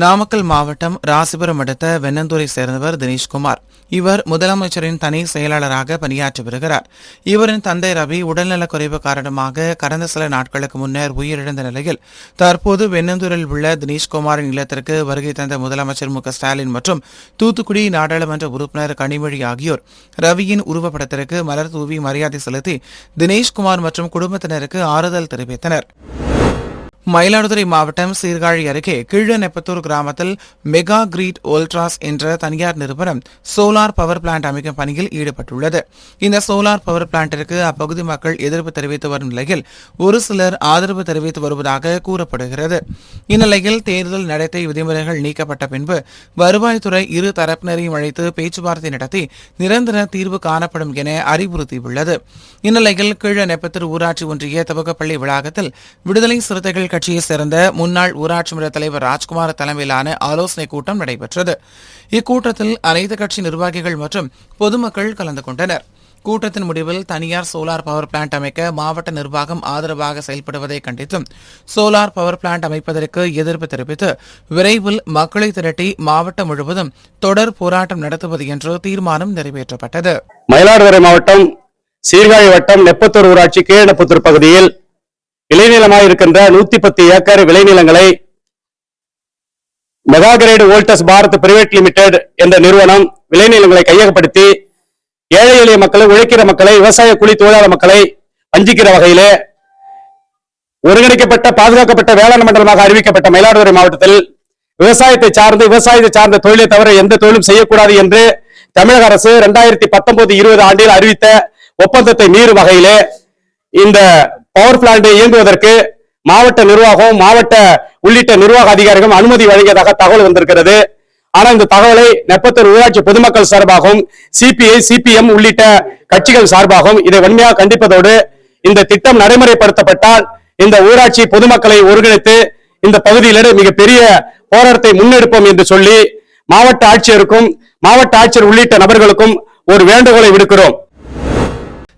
நாமக்கல் மாவட்டம் ராசிபுரம் அடுத்த வெண்ணந்தூரை சேர்ந்தவர் தினேஷ்குமார். இவர் முதலமைச்சரின் தனி செயலாளராக பணியாற்றி வருகிறார். இவரின் தந்தை ரவி உடல்நலக் குறைவு காரணமாக கடந்த சில நாட்களுக்கு முன்னர் உயிரிழந்த நிலையில் தற்போது வெண்ணந்தூரில் உள்ள தினேஷ்குமாரின் இல்லத்திற்கு வருகை தந்த முதலமைச்சர் மு ஸ்டாலின் மற்றும் தூத்துக்குடி நாடாளுமன்ற உறுப்பினர் கனிமொழி ஆகியோர் ரவியின் உருவப்படத்திற்கு மலர் தூவி மரியாதை செலுத்தி தினேஷ்குமார் மற்றும் குடும்பத்தினருக்கு ஆறுதல் தெரிவித்தனர். மயிலாடுதுறை மாவட்டம் சீர்காழி அருகே கீழநெப்பத்தூர் கிராமத்தில் மெகா கிரீட் ஓல்ட்ராஸ் என்ற தனியார் நிறுவனம் சோலார் பவர் பிளான்ட் அமைக்கும் பணியில் ஈடுபட்டுள்ளது. இந்த சோலார் பவர் பிளான்ட்டிற்கு அப்பகுதி மக்கள் எதிர்ப்பு தெரிவித்து வரும் நிலையில் ஒரு சிலர் ஆதரவு தெரிவித்து வருவதாக கூறப்படுகிறது. இந்நிலையில் தேர்தல் நடத்தை விதிமுறைகள் நீக்கப்பட்ட பின்பு வருவாய்த்துறை இரு தரப்பினரையும் அழைத்து பேச்சுவார்த்தை நடத்தி நிரந்தர தீர்வு காணப்படும் என அறிவுறுத்தியுள்ளது. இந்நிலையில் கீழநெப்பத்தூர் ஊராட்சி ஒன்றிய துவக்கப்பள்ளி வளாகத்தில் விடுதலை சிறுத்தைகள் கட்சியைச் சேர்ந்த முன்னாள் ஊராட்சி மன்ற தலைவர் ராஜ்குமார் தலைமையிலான ஆலோசனைக் கூட்டம் நடைபெற்றது. இக்கூட்டத்தில் அனைத்து கட்சி நிர்வாகிகள் மற்றும் பொதுமக்கள் கலந்து கொண்டனர். கூட்டத்தின் முடிவில் தனியார் சோலார் பவர் பிளான்ட் அமைக்க மாவட்ட நிர்வாகம் ஆதரவாக செயல்படுவதை கண்டித்தும் சோலார் பவர் பிளான்ட் அமைப்பதற்கு எதிர்ப்பு தெரிவித்து விரைவில் மக்களை திரட்டி மாவட்டம் முழுவதும் தொடர் போராட்டம் நடத்துவது என்று தீர்மானம் நிறைவேற்றப்பட்டது. மயிலாடுதுறை மாவட்டம் சீர்காழி வட்டம் நெப்பத்தூர் ஊராட்சி கீழநெப்பத்தூர் பகுதியில் விளைநிலமாக இருக்கின்ற நூத்தி பத்து acre விளைநிலங்களை mega grade volts Bharat private limited என்ற நிறுவனம் விளைநிலங்களை கையகப்படுத்தி ஏழை எளிய மக்களை உழைக்கிற மக்களை விவசாய கூலி தொழிலாளர் மக்களை வஞ்சிக்கிற வகையிலே ஒருங்கிணைக்கப்பட்ட பாதுகாக்கப்பட்ட வேளாண் மண்டலமாக அறிவிக்கப்பட்ட மயிலாடுதுறை மாவட்டத்தில் விவசாயத்தை சார்ந்து விவசாயத்தை சார்ந்த தொழிலை தவிர எந்த தொழிலும் செய்யக்கூடாது என்று தமிழக அரசு இரண்டாயிரத்தி பத்தொன்பது இருபது ஆண்டில் அறிவித்த ஒப்பந்தத்தை மீறும் வகையிலே இந்த பவர் பிளான்ட் இயங்குவதற்கு மாவட்ட நிர்வாகம் மாவட்ட உள்ளிட்ட நிர்வாக அதிகாரிகள் அனுமதி வழங்கியதாக தகவல் வந்திருக்கிறது. ஆனா இந்த தகவலை நெப்பத்தூர் ஊராட்சி பொதுமக்கள் சார்பாகவும் சிபிஐ சிபிஎம் உள்ளிட்ட கட்சிகள் சார்பாகவும் இதை வன்மையாக கண்டிப்பதோடு இந்த திட்டம் நடைமுறைப்படுத்தப்பட்டால் இந்த ஊராட்சி பொதுமக்களை ஒருங்கிணைத்து இந்த பகுதியிலிருந்து மிகப்பெரிய போராட்டத்தை முன்னெடுப்போம் என்று சொல்லி மாவட்ட ஆட்சியருக்கும் மாவட்ட ஆட்சியர் உள்ளிட்ட நபர்களுக்கும் ஒரு வேண்டுகோளை விடுக்கிறோம்.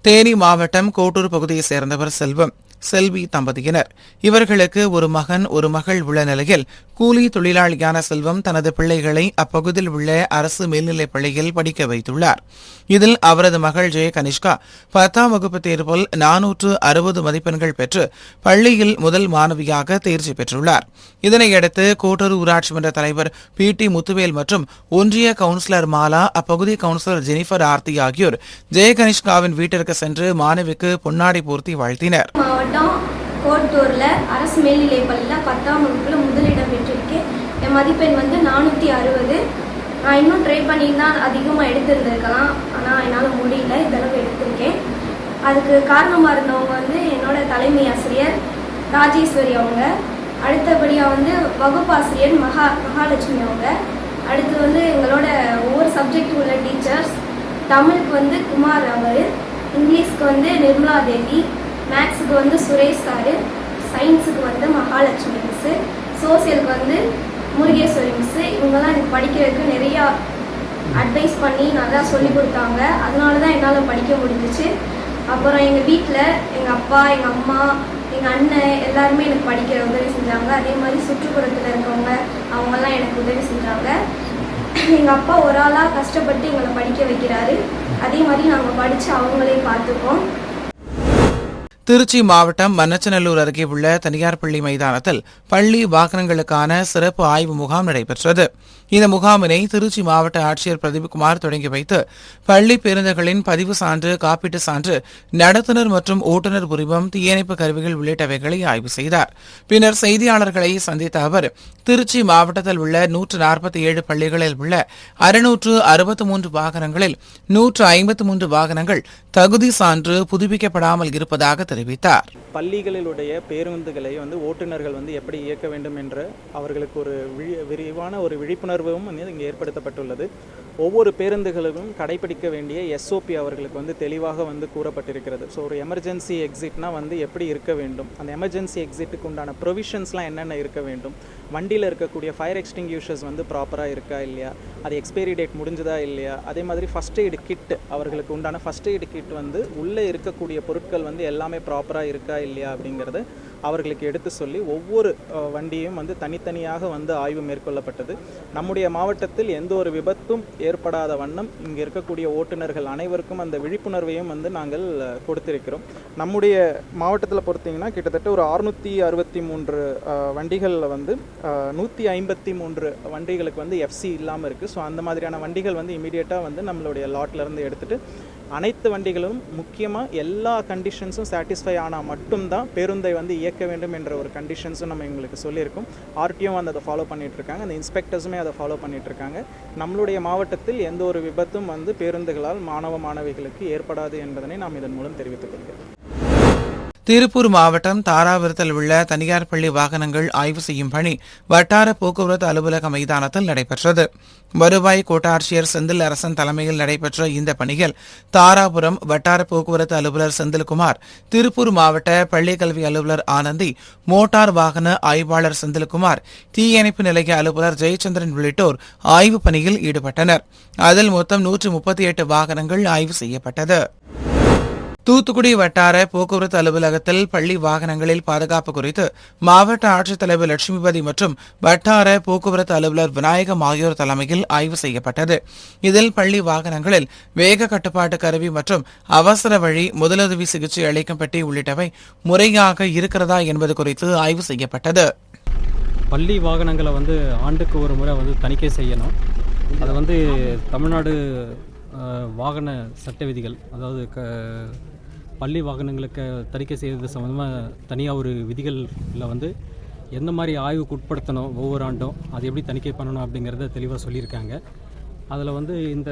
தேனி மாவட்டம் கோட்டூர் பகுதியைச் சேர்ந்தவர் செல்வம். செல்வி தம்பதியினர். இவர்களுக்கு ஒரு மகன் ஒரு மகள் உள்ள நிலையில் கூலி தொழிலாளியான செல்வம் தனது பிள்ளைகளை அப்பகுதியில் உள்ள அரசு மேல்நிலைப் பள்ளியில் படிக்க வைத்துள்ளார். இதில் அவரது மகள் ஜெய கனிஷ்கா பத்தாம் வகுப்பு தேர்வில் நானூற்று அறுபது மதிப்பெண்கள் பெற்று பள்ளியில் முதல் மாணவியாக தேர்ச்சி பெற்றுள்ளார். இதனையடுத்து கோட்டூர் ஊராட்சி மன்ற தலைவர் பி டி முத்துவேல் மற்றும் ஒன்றிய கவுன்சிலர் மாலா அப்பகுதி கவுன்சிலர் ஜெனிஃபர் ஆர்த்தி ஆகியோர் ஜெயகனிஷ்காவின் வீட்டிற்கு சென்று மாணவிக்கு பொன்னாடை போர்த்தி வாழ்த்தினர். மாவட்டம் கோட்டூரில் அரசு மேல்நிலைப் பள்ளியில் பத்தாம் வகுப்பில் முதலிடம் பெற்றிருக்கேன் என் மதிப்பெண் வந்து நானூற்றி அறுபது. நான் இன்னும் ட்ரை பண்ணியிருந்தால் அதிகமாக எடுத்திருந்திருக்கலாம். ஆனால் என்னால் முடியல. இதளவு எடுத்திருக்கேன். அதுக்கு காரணமாக இருந்தவங்க வந்து என்னோட தலைமை ஆசிரியர் ராஜேஸ்வரி அவங்க. அடுத்தபடியாக வந்து வகுப்பாசிரியர் மகா மகாலட்சுமி அவங்க. அடுத்து வந்து எங்களோட ஒவ்வொரு சப்ஜெக்ட் உள்ள டீச்சர்ஸ் தமிழுக்கு வந்து குமார் அவர் இங்கிலீஷ்க்கு வந்து நிர்மலா தேவி மேக்ஸுக்கு வந்து சுரேஷ் சாரு சயின்ஸுக்கு வந்து மகாலட்சுமி மிஸ்ஸு சோசியலுக்கு வந்து முருகேஸ்வரி மிஸ்ஸு இவங்கெல்லாம் எனக்கு படிக்கிறதுக்கு நிறையா அட்வைஸ் பண்ணி நல்லா சொல்லி கொடுத்தாங்க. அதனால தான் என்னால் படிக்க முடிஞ்சிச்சு. அப்புறம் எங்கள் வீட்டில் எங்கள் அப்பா எங்கள் அம்மா எங்கள் அண்ணன் எல்லாருமே எனக்கு படிக்கிற உதவி செஞ்சாங்க. அதே மாதிரி சுற்றுப்புறத்தில் இருக்கவங்க அவங்கெல்லாம் எனக்கு உதவி செஞ்சாங்க. எங்கள் அப்பா ஒரு ஆளாக கஷ்டப்பட்டு எங்களை படிக்க வைக்கிறாரு. அதே மாதிரி நாங்கள் படித்து அவங்களே பார்த்துப்போம். திருச்சி மாவட்டம் மன்னச்சநல்லூர் அருகே உள்ள தனியார் பள்ளி மைதானத்தில் பள்ளி வாகனங்களுக்கான சிறப்பு ஆய்வு முகாம் நடைபெற்றது. இந்த முகாமினை திருச்சி மாவட்ட ஆட்சியர் பிரதீப்குமார் தொடங்கி வைத்து பள்ளி பேருந்துகளின் பதிவு சான்று காப்பீட்டு சான்று நடத்துனர் மற்றும் ஓட்டுநர் உரிமம் தீயணைப்பு கருவிகள் உள்ளிட்டவைகளை ஆய்வு செய்தார். பின்னர் செய்தியாளர்களை சந்தித்த அவர் திருச்சி மாவட்டத்தில் உள்ள நூற்று நாற்பத்தி ஏழு பள்ளிகளில் உள்ள அறுநூற்று அறுபத்து மூன்று வாகனங்களில் நூற்று ஐம்பத்து மூன்று வாகனங்கள் தகுதி சான்று புதுப்பிக்கப்படாமல் இருப்பதாக தெரிவித்தார். பள்ளிகளிலுடைய பேருந்துகளை வந்து ஓட்டுநர்கள் வந்து எப்படி இயக்க வேண்டும் என்று அவர்களுக்கு ஒரு விரிவான ஒரு விழிப்புணர்வு உணர்வும் இங்கே ஏற்படுத்தப்பட்டுள்ளது. ஒவ்வொரு பேருந்துகளிலும் கடைபிடிக்க வேண்டிய எஸ்ஓபி அவர்களுக்கு வந்து தெளிவாக வந்து கூறப்பட்டிருக்கிறது. ஸோ ஒரு எமர்ஜென்சி எக்ஸிட்னா வந்து எப்படி இருக்க வேண்டும்? அந்த எமர்ஜென்சி எக்ஸிட்டுக்கு உண்டான ப்ரொவிஷன்ஸ்லாம் என்னென்ன இருக்க வேண்டும்? வண்டியில் இருக்கக்கூடிய ஃபயர் எக்ஸ்டிங்யூஷர்ஸ் வந்து ப்ராப்பராக இருக்கா இல்லையா? அது எக்ஸ்பைரி டேட் முடிஞ்சதா இல்லையா? அதே மாதிரி ஃபஸ்ட் எய்டு கிட் அவர்களுக்கு உண்டான ஃபஸ்ட் எய்டு கிட் வந்து உள்ளே இருக்கக்கூடிய பொருட்கள் வந்து எல்லாமே ப்ராப்பராக இருக்கா இல்லையா அப்படிங்கிறத அவர்களுக்கு எடுத்து சொல்லி ஒவ்வொரு வண்டியும் வந்து தனித்தனியாக வந்து ஆய்வு மேற்கொள்ளப்பட்டது. நம்முடைய மாவட்டத்தில் எந்த ஒரு விபத்தும் ஏற்படாத வண்ணம் இங்கே இருக்கக்கூடிய ஓட்டுநர்கள் அனைவருக்கும் அந்த விழிப்புணர்வையும் வந்து நாங்கள் கொடுத்திருக்கிறோம். நம்முடைய மாவட்டத்தில் பொறுத்தீங்கன்னா கிட்டத்தட்ட ஒரு அறுநூற்றி அறுபத்தி மூன்று வண்டிகளில் வந்து நூற்றி ஐம்பத்தி மூன்று வண்டிகளுக்கு வந்து எஃப்சி இல்லாமல் இருக்குது ஸோ அந்த மாதிரியான வண்டிகள் வந்து இமீடியட்டாக வந்து நம்மளுடைய லாட்லேருந்து எடுத்துகிட்டு அனைத்து வண்டிகளும் முக்கியமாக எல்லா கண்டிஷன்ஸும் சாட்டிஸ்ஃபை ஆனால் மட்டும்தான் பேருந்தை வந்து இயக்க வேண்டும் என்ற ஒரு கண்டிஷன்ஸும் நம்ம எங்களுக்கு சொல்லியிருக்கோம். ஆர்டிஓ வந்து அதை ஃபாலோ பண்ணிகிட்ருக்காங்க அந்த இன்ஸ்பெக்டர்ஸுமே அதை ஃபாலோ பண்ணிகிட்ருக்காங்க இருக்காங்க நம்மளுடைய மாவட்டத்தில் எந்த ஒரு விபத்தும் வந்து பேருந்துகளால் மாணவ மாணவிகளுக்கு ஏற்படாது என்பதனை நாம் இதன் மூலம் தெரிவித்துக் கொள்கிறோம். திருப்பூர் மாவட்டம் தாராபுரத்தில் உள்ள தனியார் பள்ளி வாகனங்கள் ஆய்வு செய்யும் பணி வட்டார போக்குவரத்து அலுவலக மைதானத்தில் நடைபெற்றது. வருவாய் கோட்டாட்சியர் செந்தில் அரசன் தலைமையில் நடைபெற்ற இந்த பணியில் தாராபுரம் வட்டார போக்குவரத்து அலுவலர் செந்தில்குமார் திருப்பூர் மாவட்ட பள்ளிக்கல்வி அலுவலர் ஆனந்தி மோட்டார் வாகன ஆய்வாளர் செந்தில்குமார் தீயணைப்பு நிலைய அலுவலர் ஜெயச்சந்திரன் உள்ளிட்டோர் ஆய்வுப் பணியில் ஈடுபட்டனர். அதில் மொத்தம் நூற்று முப்பத்தி எட்டு வாகனங்கள் ஆய்வு செய்யப்பட்டது. தூத்துக்குடி வட்டார போக்குவரத்து அலுவலகத்தில் பள்ளி வாகனங்களில் பாதுகாப்பு குறித்து மாவட்ட ஆட்சித்தலைவர் லட்சுமிபதி மற்றும் வட்டார போக்குவரத்து அலுவலர் விநாயகம் ஆகியோர் தலைமையில் ஆய்வு செய்யப்பட்டது. இதில் பள்ளி வாகனங்களில் வேக கட்டுப்பாட்டு கருவி மற்றும் அவசர வழி முதலுதவி சிகிச்சை அளிக்கும் பெட்டி உள்ளிட்டவை முறையாக இருக்கிறதா என்பது குறித்து ஆய்வு செய்யப்பட்டது. பள்ளி வாகனங்களை வந்து ஆண்டுக்கு ஒரு முறை வந்து தணிக்கை செய்யணும். அது வந்து தமிழ்நாடு வாகன சட்ட விதிகள் அதாவது க பள்ளி வாகனங்களுக்கு தணிக்கை செய்வது சம்மந்தமாக தனியாக ஒரு விதிகளில் வந்து எந்த மாதிரி ஆய்வுக்கு உட்படுத்தணும் ஒவ்வொரு ஆண்டும் அது எப்படி தணிக்கை பண்ணணும் அப்படிங்கிறத தெளிவாக சொல்லியிருக்காங்க. அதில் வந்து இந்த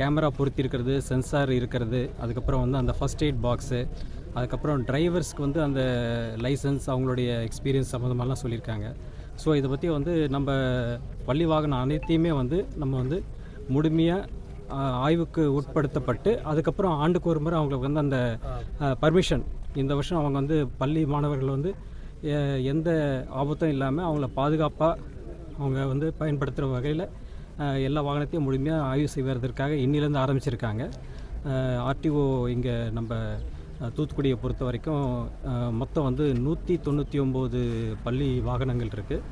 கேமரா பொருத்தி இருக்கிறது சென்சார் இருக்கிறது அதுக்கப்புறம் வந்து அந்த ஃபர்ஸ்ட் எய்ட் பாக்ஸு அதுக்கப்புறம் டிரைவர்ஸ்க்கு வந்து அந்த லைசன்ஸ் அவங்களுடைய எக்ஸ்பீரியன்ஸ் சம்மந்தமாலாம் சொல்லியிருக்காங்க. ஸோ இதை பற்றி வந்து நம்ம பள்ளி வாகனம் அனைத்தையுமே வந்து நம்ம வந்து முழுமையாக ஆய்வுக்கு உட்படுத்தப்பட்டு அதுக்கப்புறம் ஆண்டுக்கு ஒரு முறை அவங்களுக்கு வந்து அந்த பர்மிஷன் இந்த வருஷம் அவங்க வந்து பள்ளி மாணவர்கள் வந்து எந்த ஆபத்தும் இல்லாமல் அவங்கள பாதுகாப்பாக அவங்க வந்து பயன்படுத்துகிற வகையில் எல்லா வாகனத்தையும் முழுமையாக ஆய்வு செய்வதற்காக இன்னிலேருந்து ஆரம்பிச்சிருக்காங்க. ஆர்டிஓ இங்கே நம்ம தூத்துக்குடியை பொறுத்த வரைக்கும் மொத்தம் வந்து நூற்றி தொண்ணூற்றி ஒம்பது பள்ளி வாகனங்கள் இருக்குது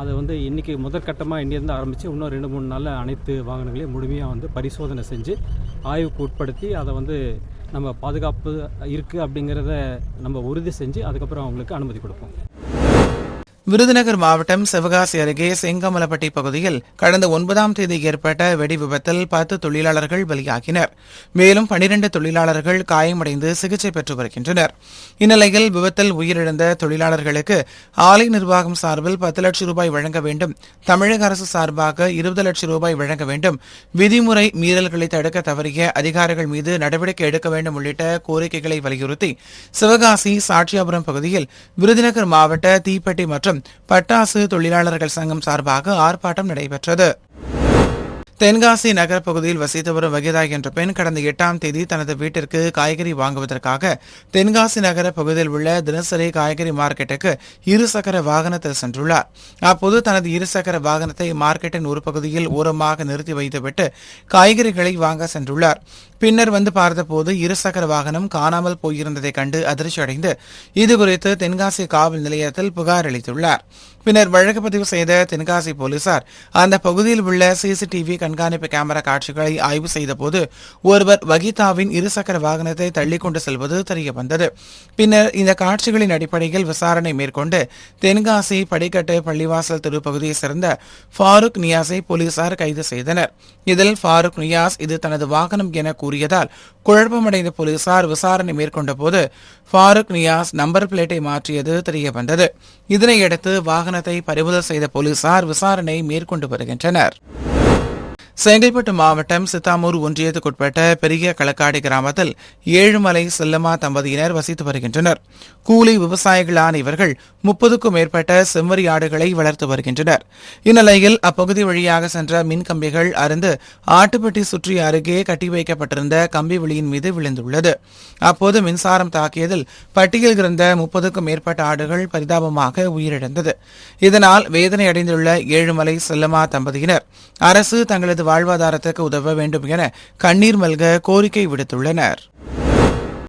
அதை வந்து இன்றைக்கி முதற்கட்டமாக இங்கேருந்து ஆரம்பித்து இன்னும் ரெண்டு மூணு நாளில் அனைத்து வாகனங்களையும் முழுமையாக வந்து பரிசோதனை செஞ்சு ஆய்வுக்கு உட்படுத்தி அதை வந்து நம்ம பாதுகாப்பு இருக்குது அப்படிங்கிறத நம்ம உறுதி செஞ்சு அதுக்கப்புறம் அவங்களுக்கு அனுமதி கொடுப்போம். விருதுநகர் மாவட்டம் சிவகாசி அருகே செங்கமலப்பட்டி பகுதியில் கடந்த ஒன்பதாம் தேதி ஏற்பட்ட வெடி விபத்தில் பத்து தொழிலாளர்கள் பலியாகினர். மேலும் பனிரெண்டு தொழிலாளர்கள் காயமடைந்து சிகிச்சை பெற்று வருகின்றனர். இந்நிலையில் விபத்தில் உயிரிழந்த தொழிலாளர்களுக்கு ஆலை நிர்வாகம் சார்பில் பத்து லட்சம் ரூபாய் வழங்க வேண்டும். தமிழக அரசு சார்பாக இருபது லட்சம் ரூபாய் வழங்க வேண்டும். விதிமுறை மீறல்களை தடுக்க தவறிய அதிகாரிகள் மீது நடவடிக்கை எடுக்க வேண்டும் உள்ளிட்ட கோரிக்கைகளை வலியுறுத்தி சிவகாசி சாட்சியாபுரம் பகுதியில் விருதுநகர் மாவட்ட தீப்பெட்டி மற்றும் பட்டாசு தொழிலாளர்கள் சங்கம் சார்பாக ஆர்ப்பாட்டம் நடைபெற்றது. தென்காசி நகர் பகுதியில் வசித்து வரும் வகிதா என்ற பெண் கடந்த எட்டாம் தேதி தனது வீட்டிற்கு காய்கறி வாங்குவதற்காக தென்காசி நகர பகுதியில் உள்ள தினசரி காய்கறி மார்க்கெட்டுக்கு இருசக்கர வாகனத்தில் சென்றுள்ளார். அப்போது தனது இருசக்கர வாகனத்தை மார்க்கெட்டின் ஒரு பகுதியில் ஓரமாக நிறுத்தி வைத்துவிட்டு காய்கறிகளை வாங்க சென்றுள்ளார். பின்னர் வந்து பார்த்தபோது இருசக்கர வாகனம் காணாமல் போயிருந்ததை கண்டு அதிர்ச்சி அடைந்து இதுகுறித்து தென்காசி காவல் நிலையத்தில் புகார் அளித்துள்ளார். பின்னர் வழக்கு பதிவு செய்த தென்காசி போலீசார் அந்த பகுதியில் உள்ள சிசிடிவி கண்காணிப்பு கேமரா காட்சிகளை ஆய்வு செய்தபோது ஒருவர் வகிதாவின் இருசக்கர வாகனத்தை தள்ளிக்கொண்டு செல்வது தெரியவந்தது. பின்னர் இந்த காட்சிகளின் அடிப்படையில் விசாரணை மேற்கொண்டு தென்காசி படிக்கட்டு பள்ளிவாசல் தெரு சேர்ந்த ஃபாரூக் நியாஸை போலீசார் கைது செய்தனர். இதில் ஃபாரூக் நியாஸ் இது தனது வாகனம் என கூறியதால் குழப்பமடைந்த போலீசார் விசாரணை மேற்கொண்ட போது ஃபாரூக் நியாஸ் நம்பர் பிளேட்டை மாற்றியது தெரியவந்தது. இதனையடுத்து வாகனத்தை பறிமுதல் செய்த போலீசார் விசாரணை மேற்கொண்டு வருகின்றனர். செங்கல்பட்டு மாவட்டம் சித்தாமூர் ஒன்றியத்துக்குட்பட்ட பெரிய களக்காடு கிராமத்தில் ஏழுமலை செல்லம்மா தம்பதியினர் வசித்து வருகின்றனர். கூலி விவசாயிகளான இவர்கள் முப்பதுக்கும் மேற்பட்ட செம்மறி ஆடுகளை வளர்த்து வருகின்றனர். இந்நிலையில் அப்பகுதி வழியாக சென்ற மின் கம்பிகள் அருந்து ஆட்டுப்பட்டி சுற்றி அருகே கட்டி வைக்கப்பட்டிருந்த கம்பி விளியின் மீது விழுந்துள்ளது. அப்போது மின்சாரம் தாக்கியதில் பட்டியில் இருந்த முப்பதுக்கும் மேற்பட்ட ஆடுகள் பரிதாபமாக உயிரிழந்தது. இதனால் வேதனை அடைந்துள்ள ஏழுமலை செல்லம்மா தம்பதியினர் அரசு தங்களது வாழ்வாதாரத்துக்கு உதவ வேண்டும் என கண்ணீர் மல்க கோரிக்கை விடுத்துள்ளனர்.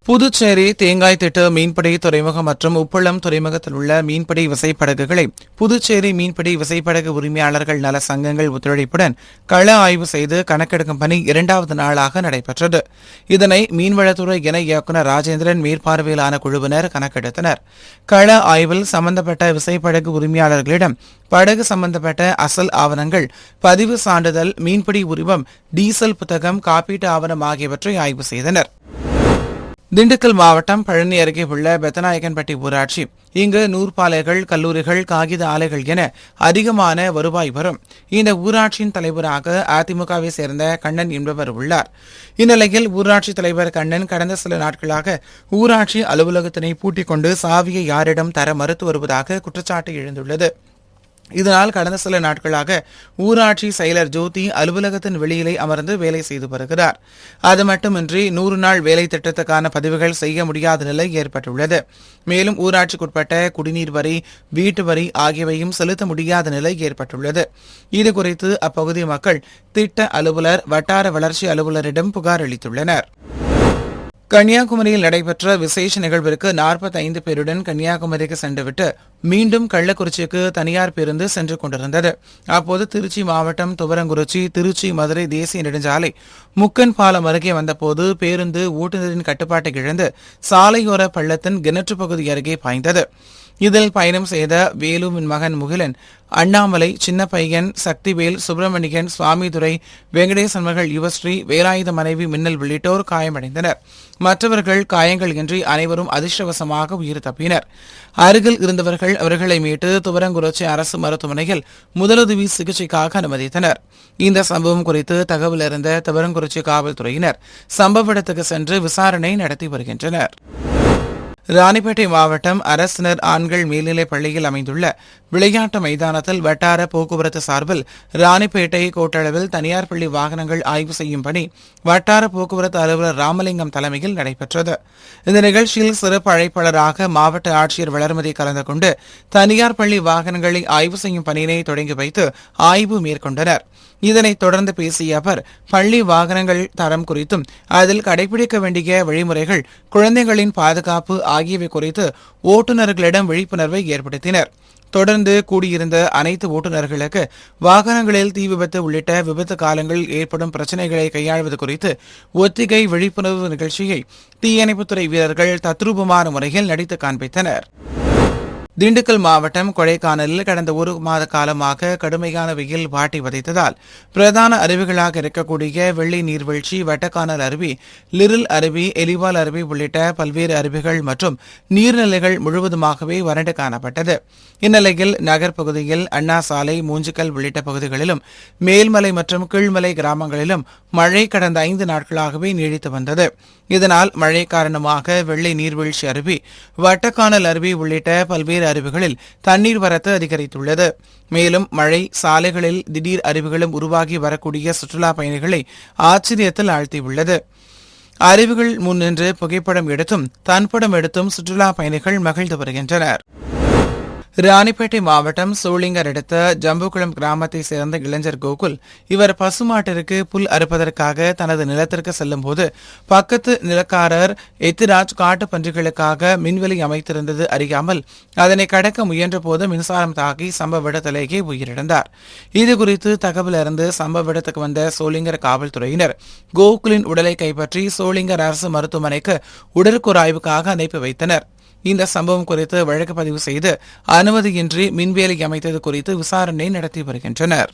புதுச்சேரி தேங்காய் திட்டு மீன்பிடி துறைமுகம் மற்றும் உப்பளம் துறைமுகத்தில் உள்ள மீன்பிடி விசைப்படகுகளை புதுச்சேரி மீன்பிடி விசைப்படகு உரிமையாளர்கள் நல சங்கங்கள் ஒத்துழைப்புடன் கள ஆய்வு செய்து கணக்கெடுக்கும் பணி இரண்டாவது நாளாக நடைபெற்றது. இதனை மீன்வளத்துறை இணை இயக்குநர் ராஜேந்திரன் மேற்பார்வையிலான குழுவினர் கணக்கெடுத்தனர். கள ஆய்வில் சம்பந்தப்பட்ட விசைப்படகு உரிமையாளர்களிடம் படகு சம்பந்தப்பட்ட அசல் ஆவணங்கள் பதிவு சான்றிதழ் மீன்பிடி உரிமம் டீசல் புத்தகம் காப்பீட்டு ஆவணம் ஆகியவற்றை ஆய்வு செய்தனர். திண்டுக்கல் மாவட்டம் பழனி அருகே உள்ள பெத்தநாயக்கன்பட்டி ஊராட்சி. இங்கு நூற்பாலைகள் கல்லூரிகள் காகித ஆலைகள் என அதிகமான வருவாய் வரும். இந்த ஊராட்சியின் தலைவராக அதிமுகவை சேர்ந்த கண்ணன் என்பவர் உள்ளார். இந்நிலையில் ஊராட்சி தலைவர் கண்ணன் கடந்த சில நாட்களாக ஊராட்சி அலுவலகத்தினை பூட்டிக் கொண்டு சாவியை யாரிடம் தர மறுத்து வருவதாக குற்றச்சாட்டு எழுந்துள்ளது. இதனால் கடந்த சில நாட்களாக ஊராட்சி செயலர் ஜோதி அலுவலகத்தின் வெளியிலே அமர்ந்து வேலை செய்து வருகிறார். அது மட்டுமின்றி நூறு நாள் வேலை திட்டத்துக்கான பதிவுகள் செய்ய முடியாத நிலை ஏற்பட்டுள்ளது. மேலும் ஊராட்சிக்குட்பட்ட குடிநீர் வரி வீட்டு வரி ஆகியவையும் செலுத்த முடியாத நிலை ஏற்பட்டுள்ளது. இதுகுறித்து அப்பகுதி மக்கள் திட்ட அலுவலர் வட்டார வளர்ச்சி அலுவலரிடம் புகார் அளித்துள்ளனர். கன்னியாகுமரியில் நடைபெற்ற விசேஷ நிகழ்விற்கு 45 பேருடன் கன்னியாகுமரிக்கு சென்றுவிட்டு மீண்டும் கள்ளக்குறிச்சிக்கு தனியார் பேருந்து சென்று கொண்டிருந்தது. அப்போது திருச்சி மாவட்டம் துவரங்குறிச்சி திருச்சி மதுரை தேசிய நெடுஞ்சாலை முக்கன் பாலம் அருகே வந்தபோது பேருந்து ஓட்டுநரின் கட்டுப்பாட்டை இழந்து சாலையோர பள்ளத்தின் கிணற்று பகுதி அருகே பாய்ந்தது. இதில் பயணம் செய்த வேலுவின் மகன் முகிலன் அண்ணாமலை சின்ன பையன் சக்திவேல் சுப்பிரமணியன் சுவாமிதுரை வெங்கடேசன் மகள் யுவஸ்ரீ வேலாயுத மனைவி மின்னல் உள்ளிட்டோர் காயமடைந்தனர். மற்றவர்கள் காயங்கள் இன்றி அனைவரும் அதிர்ஷ்டவசமாக உயிர் தப்பினர். அருகில் இருந்தவர்கள் அவர்களை மீட்டு துவரங்குறிச்சி அரசு மருத்துவமனையில் முதலுதவி சிகிச்சைக்காக அனுமதித்தனர். இந்த சம்பவம் குறித்து தகவல் அறிந்த துவரங்குறிச்சி காவல்துறையினர் சம்பவ இடத்துக்கு சென்று விசாரணை நடத்தி வருகின்றனர். ராணிப்பேட்டை மாவட்டம் அரசினர் ஆண்கள் மேல்நிலைப் பள்ளியில் அமைந்துள்ள விளையாட்டு மைதானத்தில் வட்டார போக்குவரத்து சார்பில் ராணிப்பேட்டை கோட்டளவில் தனியார் பள்ளி வாகனங்கள் ஆய்வு செய்யும் பணி வட்டார போக்குவரத்து அலுவலர் ராமலிங்கம் தலைமையில் நடைபெற்றது. இந்த நிகழ்ச்சியில் சிறப்பு அழைப்பாளராக மாவட்ட ஆட்சியர் வளர்மதி கலந்து கொண்டு தனியார் பள்ளி வாகனங்களை ஆய்வு செய்யும் பணியினை தொடங்கி வைத்து ஆய்வு மேற்கொண்டனர். இதனைத் தொடர்ந்து பேசிய அவர் பள்ளி வாகனங்கள் தரம் குறித்தும் அதில் கடைபிடிக்க வேண்டிய வழிமுறைகள் குழந்தைகளின் பாதுகாப்பு ஆகியவை குறித்து ஓட்டுநர்களிடம் விழிப்புணர்வை ஏற்படுத்தினர். தொடர்ந்து கூடியிருந்த அனைத்து ஓட்டுநர்களுக்கு வாகனங்களில் தீ விபத்து உள்ளிட்ட விபத்து காலங்களில் ஏற்படும் பிரச்சனைகளை கையாள்வது குறித்து ஒத்திகை விழிப்புணர்வு நிகழ்ச்சியை தீயணைப்புத்துறை வீரர்கள் தத்ரூபமான முறையில் நடித்து காண்பித்தனர். திண்டுக்கல் மாவட்டம் கொடைக்கானலில் கடந்த ஒரு மாத காலமாக கடுமையான வெயில் வாட்டி வதைத்ததால் பிரதான அருவிகளாக இருக்கக்கூடிய வெள்ளி நீர்வீழ்ச்சி வட்டக்கானல் அருவி லிரில் அருவி எலிவால் அருவி உள்ளிட்ட பல்வேறு அருவிகள் மற்றும் நீர்நிலைகள் முழுவதுமாகவே வறண்டு காணப்பட்டது. இந்நிலையில் நகர்ப்பகுதியில் அண்ணா சாலை மூஞ்சிக்கல் உள்ளிட்ட பகுதிகளிலும் மேல்மலை மற்றும் கீழ்மலை கிராமங்களிலும் மழை கடந்த ஐந்து நாட்களாகவே நீடித்து வந்தது. இதனால் மழை காரணமாக வெள்ளை நீர்வீழ்ச்சி அருவி வட்டக்கானல் அருவி உள்ளிட்ட பல்வேறு அருவிகளில் தண்ணீர் வரத்து அதிகரித்துள்ளது. மேலும் மழை சாலைகளில் திடீர் அருவிகளும் உருவாகி வரக்கூடிய சுற்றுலா பயணிகளை ஆச்சரியத்தில் ஆழ்த்தியுள்ளது. அருவிகள் முன்னின்று புகைப்படம் எடுத்தும் தன்படம் எடுத்தும் சுற்றுலா பயணிகள் மகிழ்ந்து வருகின்றனர். ராணிப்பேட்டை மாவட்டம் சோளிங்கர் அடுத்த ஜம்புகுளம் கிராமத்தை சேர்ந்த இளைஞர் கோகுல் இவர் பசுமாட்டிற்கு புல் அறுப்பதற்காக தனது நிலத்திற்கு செல்லும்போது பக்கத்து நிலக்காரர் எத்திராஜ் காட்டு பன்றிகளுக்காக மின்வெளி அமைத்திருந்தது அறியாமல் அதனை கடக்க முயன்றபோது மின்சாரம் தாக்கி சம்பவ இடத்திலேயே உயிரிழந்தார். இதுகுறித்து தகவல் அறிந்து சம்பவ இடத்துக்கு வந்த சோளிங்கர் காவல்துறையினர் கோகுலின் உடலை கைப்பற்றி சோளிங்கர் அரசு மருத்துவமனைக்கு உடற்கூறாய்வுக்காக அனுப்பி வைத்தனர். இந்த சம்பவம் குறித்து வழக்கு பதிவு செய்து அனுமதியின்றி மின்வேலி அமைத்தது குறித்து விசாரணை நடத்தி வருகின்றனர்.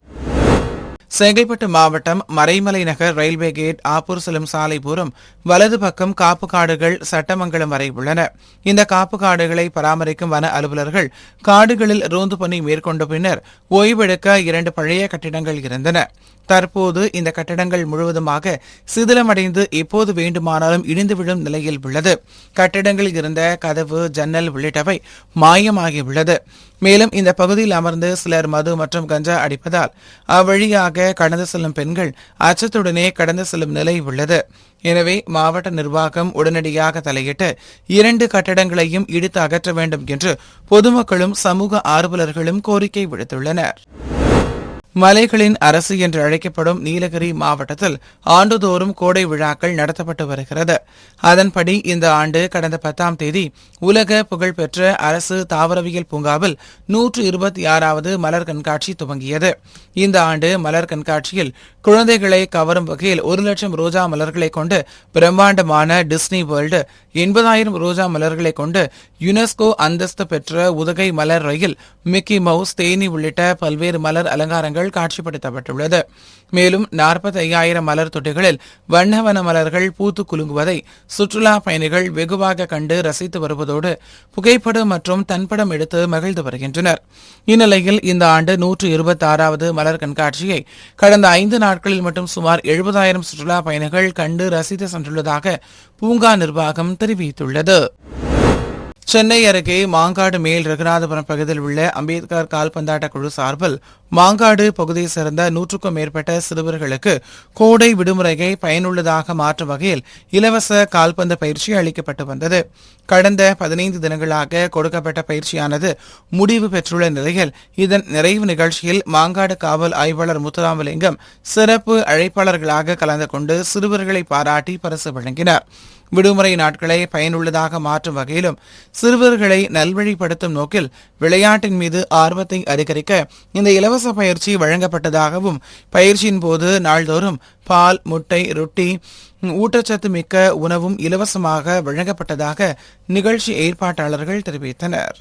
செங்கல்பட்டு மாவட்டம் மறைமலை நகர் ரயில்வே கேட் ஆப்பூர் செல்லும் சாலைபூரம் வலது பக்கம் காப்பு காடுகள் சட்டமங்கலம் வரை உள்ளன. இந்த காப்பு காடுகளை பராமரிக்கும் வன அலுவலர்கள் காடுகளில் ரோந்து பணி மேற்கொண்ட பின்னர் ஓய்வெடுக்க இரண்டு பழைய கட்டிடங்கள் இருந்தன. தற்போது இந்த கட்டடங்கள் முழுவதுமாக சிதிலமடைந்து எப்போது வேண்டுமானாலும் இடிந்து விழும் நிலையில் உள்ளது. கட்டடங்களில் இருந்த கதவு ஜன்னல் உள்ளிட்டவை மாயமாகியுள்ளது. மேலும் இந்த பகுதியில் அமர்ந்து சிலர் மது மற்றும் கஞ்சா அடிப்பதால் அவ்வழியாக கடந்து செல்லும் பெண்கள் அச்சத்துடனே கடந்து செல்லும் நிலை உள்ளது. எனவே மாவட்ட நிர்வாகம் உடனடியாக தலையிட்டு இரண்டு கட்டடங்களையும் இடித்து அகற்ற வேண்டும் என்று பொதுமக்களும் சமூக ஆர்வலர்களும் கோரிக்கை விடுத்துள்ளனர். மலைகளின் அரசு என்று அழைக்கப்படும் நீலகிரி மாவட்டத்தில் ஆண்டுதோறும் கோடை விழாக்கள் நடத்தப்பட்டு வருகிறது. அதன்படி இந்த ஆண்டு கடந்த பத்தாம் தேதி உலக புகழ்பெற்ற அரசு தாவரவியல் பூங்காவில் நூற்று இருபத்தி ஆறாவது மலர் கண்காட்சி துவங்கியது. இந்த ஆண்டு மலர் கண்காட்சியில் குழந்தைகளை கவரும் வகையில் ஒரு லட்சம் ரோஜா மலர்களை கொண்டு பிரம்மாண்டமான டிஸ்னி வேர்ல்டு எண்பதாயிரம் ரோஜா மலர்களை கொண்டு யுனெஸ்கோ அந்தஸ்து பெற்ற உதகை மலர் ரயில் மிக்கி மவுஸ் தேனி உள்ளிட்ட பல்வேறு மலர் அலங்காரங்கள் காட்சிப்படுத்தப்பட்டுள்ளது. மேலும் நாற்பத்தி ஐயாயிரம் மலர் தொட்டிகளில் வண்ண மலர்கள் பூத்து குலுங்குவதை சுற்றுலா பயணிகள் வெகுவாக கண்டு ரசித்து வருவதோடு புகைப்படம் மற்றும் தன்படம் எடுத்து மகிழ்ந்து வருகின்றனர். இந்நிலையில் இந்த ஆண்டு நூற்று இருபத்தி ஆறாவது மலர் கண்காட்சியை கடந்த ஐந்து நாட்களில் மட்டும் சுமார் எழுபதாயிரம் சுற்றுலா பயணிகள் கண்டு ரசித்து சென்றுள்ளதாக பூங்கா நிர்வாகம் தெரிவித்துள்ளது. சென்னை அருகே மாங்காடு மேல் ரகுநாதபுரம் பகுதியில் உள்ள அம்பேத்கர் கால்பந்தாட்ட குழு சார்பில் மாங்காடு பகுதியைச் சேர்ந்த நூற்றுக்கும் மேற்பட்ட சிறுவர்களுக்கு கோடை விடுமுறையை பயனுள்ளதாக மாற்றும் வகையில் இலவச கால்பந்து பயிற்சி அளிக்கப்பட்டு வந்தது. கடந்த பதினைந்து தினங்களாக கொடுக்கப்பட்ட பயிற்சியானது முடிவு பெற்றுள்ள நிலையில் இதன் நிறைவு நிகழ்ச்சியில் மாங்காடு காவல் ஆய்வாளர் முத்துராமலிங்கம் சிறப்பு அழைப்பாளர்களாக கலந்து கொண்டு சிறுவர்களை பாராட்டி பரிசு வழங்கினார். விடுமுறை நாட்களை பயனுள்ளதாக மாற்றும் வகையிலும் சிறுவர்களை நல்வழிப்படுத்தும் நோக்கில் விளையாட்டின் மீது ஆர்வத்தை அதிகரிக்க இந்த இலவச பயிற்சி வழங்கப்பட்டதாகவும் பயிற்சியின் போது நாள்தோறும் பால் முட்டை ரொட்டி ஊட்டச்சத்து மிக்க உணவும் இலவசமாக வழங்கப்பட்டதாக நிகழ்ச்சி ஏற்பாட்டாளர்கள் தெரிவித்தனர்.